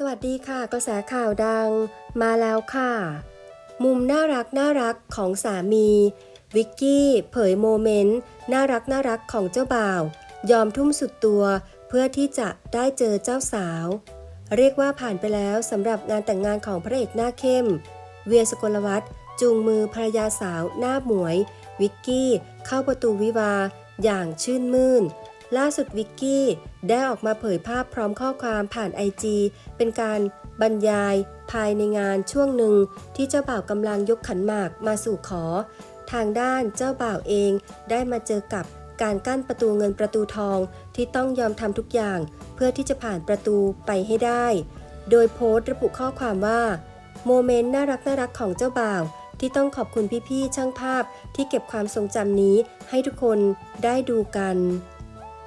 สวัสดีค่ะ กระแสข่าวดังมาแล้วค่ะ มุมน่ารักน่ารักของสามี วิกกี้เผยโมเมนต์น่ารักน่ารักของเจ้าบ่าว ยอมทุ่มสุดตัวเพื่อที่จะได้เจอเจ้าสาว เรียกว่าผ่านไปแล้วสำหรับงานแต่งงานของพระเอกหน้าเข้ม เวียสกลวัฒน์จูงมือภรรยาสาวหน้าหมวย วิกกี้เข้าประตูวิวาอย่างชื่นมื่น ล่าสุดวิกกี้ได้ออกมาเผยภาพพร้อมข้อความผ่านไอจีเป็นการบรรยายภายในงานช่วงหนึ่งที่เจ้าบ่าวกำลังยกขันหมากมาสู่ขอ ทางด้านเจ้าบ่าวเองได้มาเจอกับการกั้นประตูเงินประตูทองที่ต้องยอมทำทุกอย่าง เพื่อที่จะผ่านประตูไปให้ได้ โดยโพสต์ระบุข้อความว่าโมเมนต์น่ารักน่ารักของเจ้าบ่าว ที่ต้องขอบคุณพี่ๆช่างภาพที่เก็บความทรงจำนี้ให้ทุกคนได้ดูกัน